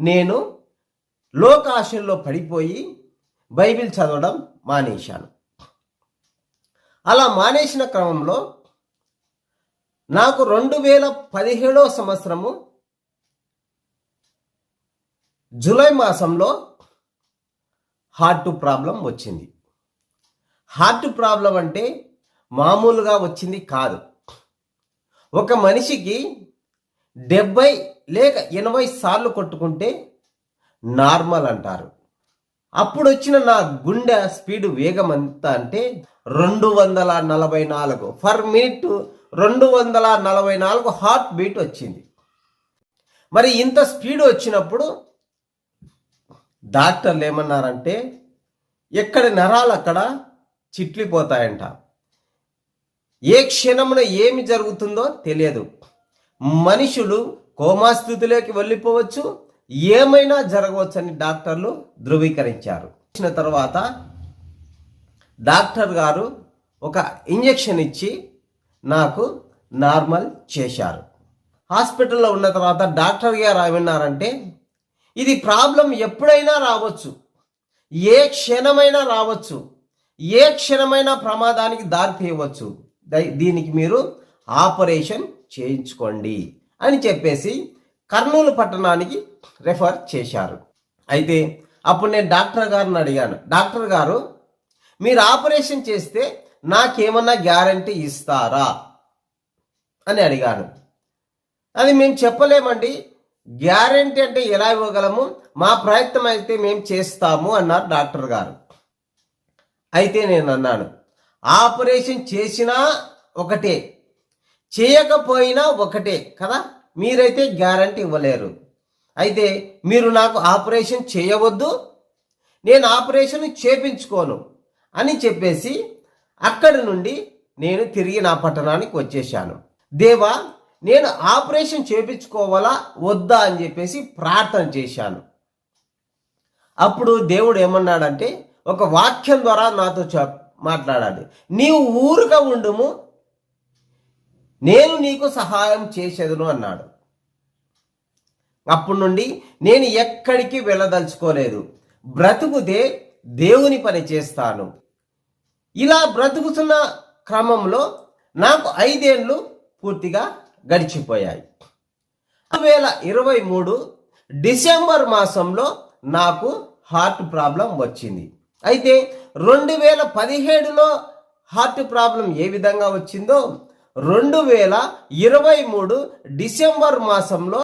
నేను లోకాశల్లో పడిపోయి బైబిల్ చదవడం మానేశాను. అలా మానేసిన క్రమంలో నాకు రెండు వేల పదిహేడవ సంవత్సరము జూలై మాసంలో హార్ట్ ప్రాబ్లం వచ్చింది. హార్ట్ ప్రాబ్లం అంటే మామూలుగా వచ్చింది కాదు. ఒక మనిషికి డెబ్బై లేక ఎనభై సార్లు కొట్టుకుంటే నార్మల్ అంటారు. అప్పుడు వచ్చిన నా గుండె స్పీడ్ వేగం ఎంత అంటే రెండు వందల నలభై నాలుగు. ఫర్ మినిట్ రెండు వందల నలభై నాలుగు హార్ట్ బీట్ వచ్చింది. మరి ఇంత స్పీడ్ వచ్చినప్పుడు డాక్టర్లు ఏమన్నారంటే ఎక్కడ నరాలు అక్కడ చిట్లిపోతాయంట. ఏ క్షణమున ఏమి జరుగుతుందో తెలియదు. మనుషులు కోమాస్థితిలోకి వెళ్ళిపోవచ్చు ఏమైనా జరగవచ్చని డాక్టర్లు ధృవీకరించారు. ఇచ్చిన తర్వాత డాక్టర్ గారు ఒక ఇంజెక్షన్ ఇచ్చి నాకు నార్మల్ చేశారు. హాస్పిటల్లో ఉన్న తర్వాత డాక్టర్ గారు ఏమన్నారంటే ఇది ప్రాబ్లం ఎప్పుడైనా రావచ్చు ఏ క్షణమైనా రావచ్చు ఏ క్షణమైనా ప్రమాదానికి దారి తీయవచ్చు దై- దీనికి మీరు ఆపరేషన్ చేయించుకోండి అని చెప్పేసి కర్నూలు పట్టణానికి రెఫర్ చేశారు. అయితే అప్పుడు నేను డాక్టర్ గారిని అడిగాను డాక్టర్ గారు మీరు ఆపరేషన్ చేస్తే నాకేమన్నా గ్యారంటీ ఇస్తారా? అని అడిగాను. అది మేము చెప్పలేమండి. గ్యారంటీ అంటే ఎలా ఇవ్వగలము? మా ప్రయత్నం అయితే మేము చేస్తాము అన్నారు డాక్టర్ గారు. అయితే నేను అన్నాను ఆపరేషన్ చేసినా ఒకటే చేయకపోయినా ఒకటే కదా? మీరైతే గ్యారంటీ ఇవ్వలేరు. అయితే మీరు నాకు ఆపరేషన్ చేయవద్దు నేను ఆపరేషన్ చేపించుకోను అని చెప్పేసి అక్కడి నుండి నేను తిరిగి నా పట్టణానికి వచ్చేసాను దేవా నేను ఆపరేషన్ చేపించుకోవాలా వద్దా అని చెప్పేసి ప్రార్థన చేశాను. అప్పుడు దేవుడు ఏమన్నాడంటే ఒక వాక్యం ద్వారా నాతో చెప్ మాట్లాడాలి నీవు ఊరుగా ఉండుము నేను నీకు సహాయం చేసేదును అన్నాడు. అప్పటి నుండి నేను ఎక్కడికి వెళ్ళదలుచుకోలేదు. బ్రతుకుతే దేవుని పని చేస్తాను. ఇలా బ్రతుకుతున్న క్రమంలో నాకు ఐదేండ్లు పూర్తిగా గడిచిపోయాయి. రెండు వేల ఇరవై మూడు డిసెంబర్ మాసంలో నాకు హార్ట్ ప్రాబ్లం వచ్చింది. అయితే రెండు వేల పదిహేడులో హార్ట్ ప్రాబ్లం ఏ విధంగా వచ్చిందో రెండు వేల ఇరవై మూడు డిసెంబర్ మాసంలో